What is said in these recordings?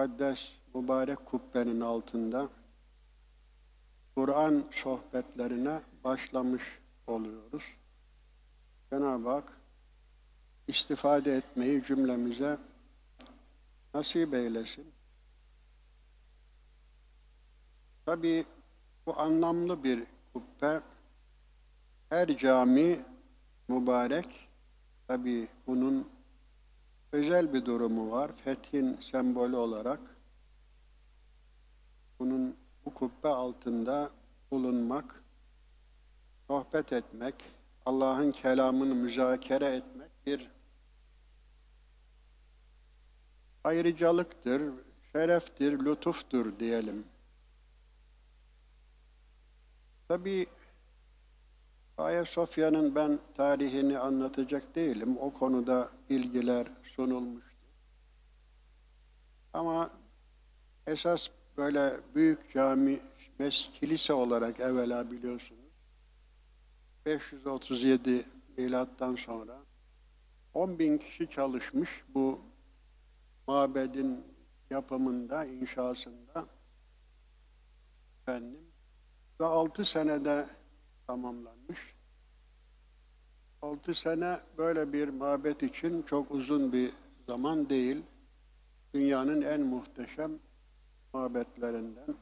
mukaddes mübarek kubbenin altında Kur'an sohbetlerine başlamış oluyoruz. Cenab-ı Hak istifade etmeyi cümlemize nasip eylesin. Tabi bu anlamlı bir kubbe. Her cami mübarek. Tabi bunun özel bir durumu var. Fethin sembolü olarak bunun bu kubbe altında bulunmak, sohbet etmek, Allah'ın kelamını müzakere etmek bir ayrıcalıktır, şereftir, lütuftur diyelim. Tabi Ayasofya'nın ben tarihini anlatacak değilim. O konuda bilgiler sunulmuştu. Ama esas böyle büyük cami, mes kilise olarak evvela biliyorsunuz. 537 milattan sonra 10 bin kişi çalışmış bu mabedin yapımında, inşasında efendim ve 6 senede tamamlanmış. 6 sene böyle bir mabet için çok uzun bir zaman değil. Dünyanın en muhteşem mabetlerinden.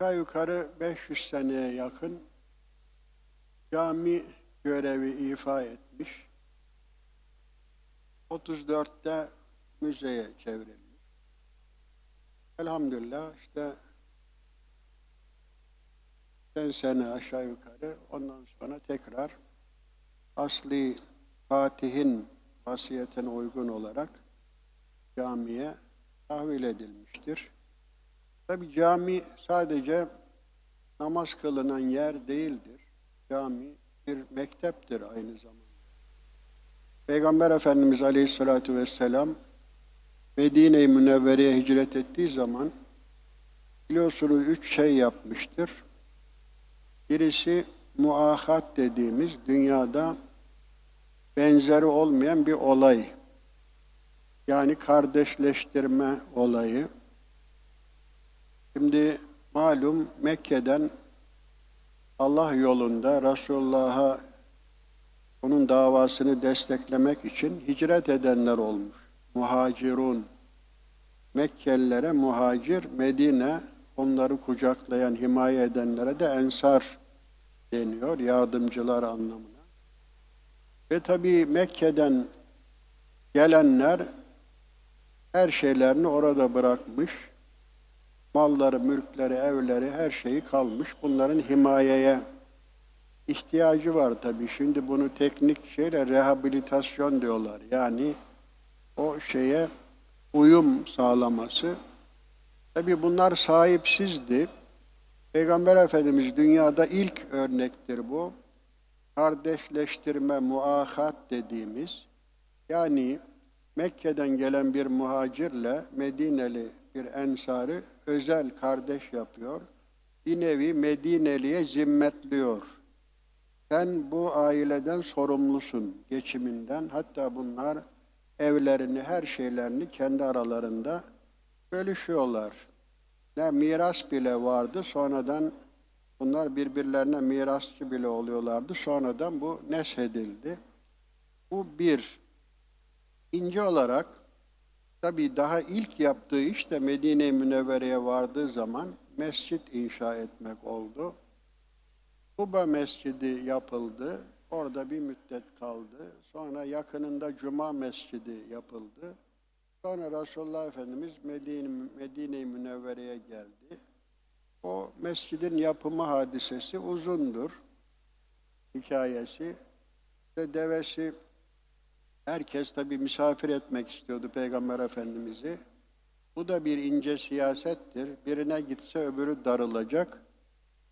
Aşağı yukarı 500 seneye yakın cami görevi ifa etmiş. 34'te müzeye çevrilmiş. Elhamdülillah işte 80 sene aşağı yukarı ondan sonra tekrar asli Fatih'in vasiyetine uygun olarak camiye tahvil edilmiştir. Tabi cami sadece namaz kılınan yer değildir. Cami bir mekteptir aynı zamanda. Peygamber Efendimiz Aleyhisselatü Vesselam Medine-i Münevvere'ye hicret ettiği zaman biliyorsunuz üç şey yapmıştır. Birisi muahat dediğimiz dünyada benzeri olmayan bir olay. Yani kardeşleştirme olayı. Şimdi malum Mekke'den Allah yolunda Resulullah'a onun davasını desteklemek için hicret edenler olmuş. Muhacirun. Mekkelilere muhacir, Medine onları kucaklayan, himaye edenlere de ensar deniyor, yardımcılar anlamına. Ve tabii Mekke'den gelenler her şeylerini orada bırakmış. Malları, mülkleri, evleri, her şeyi kalmış. Bunların himayeye ihtiyacı var tabii. Şimdi bunu teknik şeyle rehabilitasyon diyorlar. Yani o şeye uyum sağlaması. Tabii bunlar sahipsizdi. Peygamber Efendimiz dünyada ilk örnektir bu. Kardeşleştirme, muahat dediğimiz. Yani Mekke'den gelen bir muhacirle Medineli bir ensarı özel kardeş yapıyor. Bir nevi Medineli'ye zimmetliyor. Sen bu aileden sorumlusun, geçiminden. Hatta bunlar evlerini, her şeylerini kendi aralarında bölüşüyorlar. Ne miras bile vardı, sonradan bunlar birbirlerine mirasçı bile oluyorlardı. Sonradan bu neshedildi. Bu bir. İnce olarak, tabi daha ilk yaptığı iş de Medine-i Münevvere'ye vardığı zaman mescit inşa etmek oldu. Kuba Mescidi yapıldı. Orada bir müddet kaldı. Sonra yakınında Cuma Mescidi yapıldı. Sonra Resulullah Efendimiz Medine, Medine-i Münevvere'ye geldi. O mescidin yapımı hadisesi uzundur. Hikayesi. İşte devesi herkes tabi misafir etmek istiyordu Peygamber Efendimiz'i. Bu da bir ince siyasettir. Birine gitse öbürü darılacak.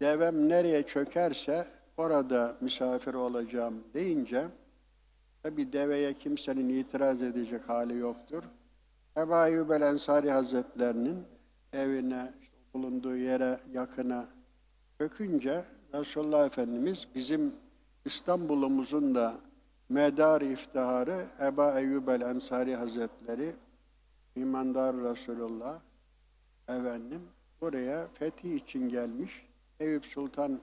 Devem nereye çökerse orada misafir olacağım deyince tabi deveye kimsenin itiraz edecek hali yoktur. Ebu Ayyub el Ensari Hazretlerinin evine, bulunduğu yere yakına çökünce Resulullah Efendimiz bizim İstanbul'umuzun da medar iftiharı Ebu Eyyub el Ensari Hazretleri İmandar Resulullah efendim buraya fetih için gelmiş. Eyüp Sultan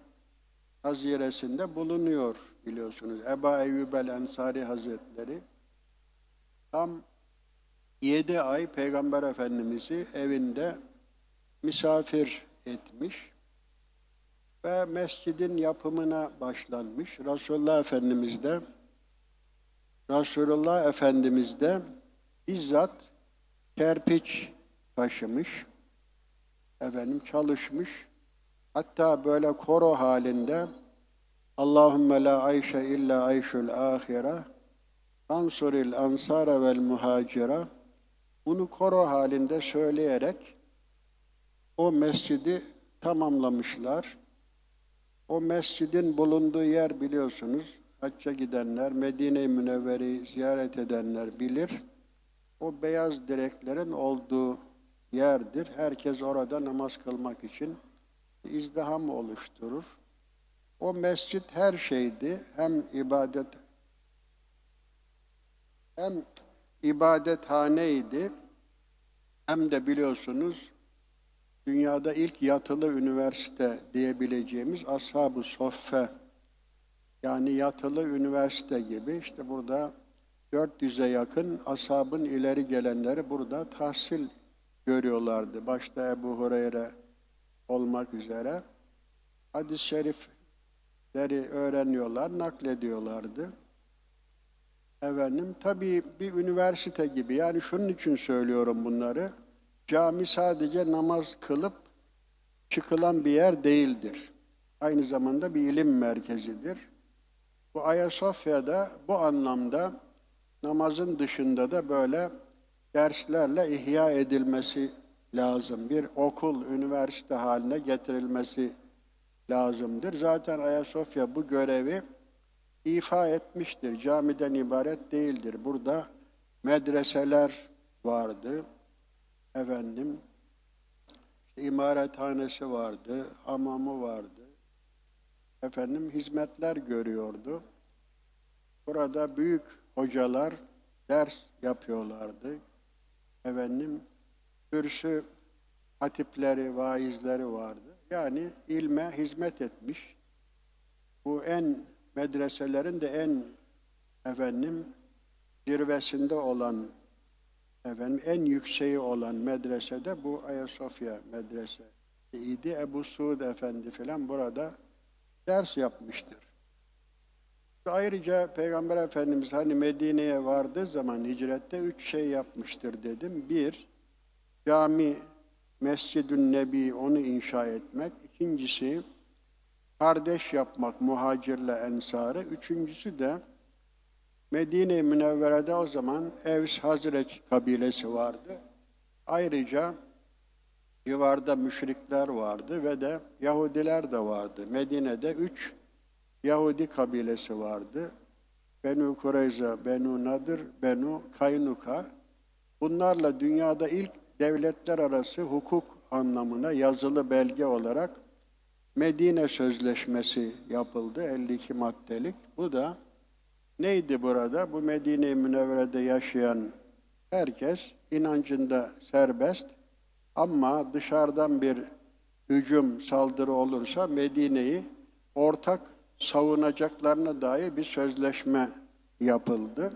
haziresinde bulunuyor biliyorsunuz. Eba Eyyub el Ensari Hazretleri tam yedi ay Peygamber Efendimiz'i evinde misafir etmiş ve mescidin yapımına başlanmış. Resulullah Efendimiz de Resulullah Efendimiz de bizzat kerpiç taşımış, efendim çalışmış. Hatta böyle koro halinde Allahümme la ayşe illa ayşul ahire ansuril ansara vel muhacira bunu koro halinde söyleyerek o mescidi tamamlamışlar. O mescidin bulunduğu yer biliyorsunuz. Hacca gidenler, Medine-i Münevvere'yi ziyaret edenler bilir. O beyaz direklerin olduğu yerdir. Herkes orada namaz kılmak için izdiham oluşturur. O mescit her şeydi. Hem ibadet hem ibadethaneydi hem de biliyorsunuz dünyada ilk yatılı üniversite diyebileceğimiz Ashab-ı Soffe yani yatılı üniversite gibi işte burada 400'e yakın ashabın ileri gelenleri burada tahsil görüyorlardı. Başta Ebu Hureyre olmak üzere hadis-i şerifleri öğreniyorlar, naklediyorlardı. Efendim tabii bir üniversite gibi yani şunun için söylüyorum bunları. Cami sadece namaz kılıp çıkılan bir yer değildir. Aynı zamanda bir ilim merkezidir. Bu Ayasofya'da bu anlamda namazın dışında da böyle derslerle ihya edilmesi lazım. Bir okul, üniversite haline getirilmesi lazımdır. Zaten Ayasofya bu görevi ifa etmiştir. Camiden ibaret değildir. Burada medreseler vardı. Efendim, imarethanesi vardı, hamamı vardı. Efendim, hizmetler görüyordu. Burada büyük hocalar ders yapıyorlardı. Efendim, kürsü hatipleri, vaizleri vardı. Yani ilme hizmet etmiş. Bu en medreselerin de en efendim zirvesinde olan efendim en yükseği olan medresede bu Ayasofya medrese idi. Ebu Suud Efendi filan burada ders yapmıştır. Ayrıca Peygamber Efendimiz hani Medine'ye vardığı zaman hicrette üç şey yapmıştır dedim. Bir, cami, Mescid-ü Nebi onu inşa etmek. İkincisi, kardeş yapmak muhacirle ensarı. Üçüncüsü de Medine-i Münevvere'de o zaman Evs Hazreç kabilesi vardı. Ayrıca civarda müşrikler vardı ve de Yahudiler de vardı. Medine'de üç Yahudi kabilesi vardı. Benu Kureyza, Benu Nadir, Benu Kaynuka. Bunlarla dünyada ilk devletler arası hukuk anlamına yazılı belge olarak Medine Sözleşmesi yapıldı 52 maddelik. Bu da neydi burada? Bu Medine-i Münevvere'de yaşayan herkes inancında serbest ama dışarıdan bir hücum, saldırı olursa Medine'yi ortak savunacaklarına dair bir sözleşme yapıldı.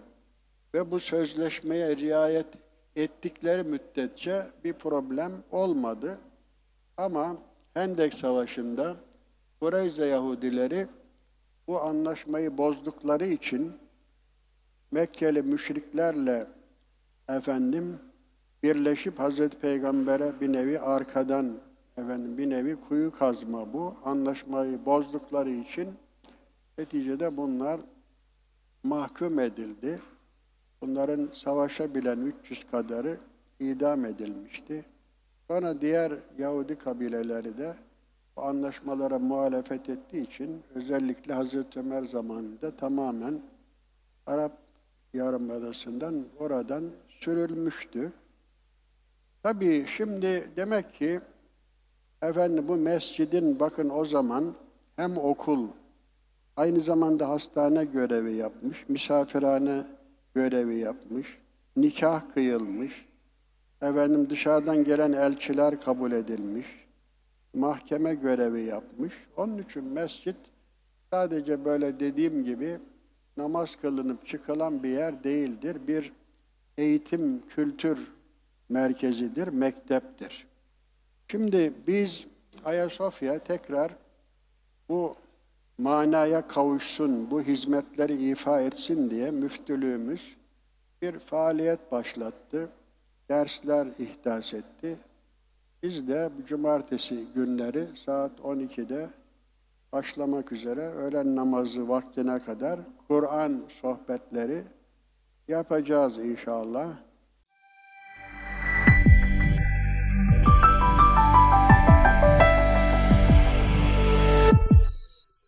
Ve bu sözleşmeye riayet ettikleri müddetçe bir problem olmadı. Ama Hendek Savaşı'nda Kureyze Yahudileri bu anlaşmayı bozdukları için Mekkeli müşriklerle efendim birleşip Hazreti Peygamber'e bir nevi arkadan efendim bir nevi kuyu kazma bu. Anlaşmayı bozdukları için neticede bunlar mahkum edildi. Bunların savaşabilen 300 kadarı idam edilmişti. Sonra diğer Yahudi kabileleri de bu anlaşmalara muhalefet ettiği için özellikle Hazreti Ömer zamanında tamamen Arap Yarımadası'ndan oradan sürülmüştü. Tabii şimdi demek ki efendim bu mescidin bakın o zaman hem okul aynı zamanda hastane görevi yapmış, misafirhane görevi yapmış, nikah kıyılmış, efendim dışarıdan gelen elçiler kabul edilmiş, mahkeme görevi yapmış. Onun için mescit sadece böyle dediğim gibi namaz kılınıp çıkılan bir yer değildir. Bir eğitim, kültür merkezidir, mekteptir. Şimdi biz Ayasofya tekrar bu manaya kavuşsun, bu hizmetleri ifa etsin diye müftülüğümüz bir faaliyet başlattı. Dersler ihdas etti. Biz de cumartesi günleri saat 12'de başlamak üzere öğlen namazı vaktine kadar Kur'an sohbetleri yapacağız inşallah.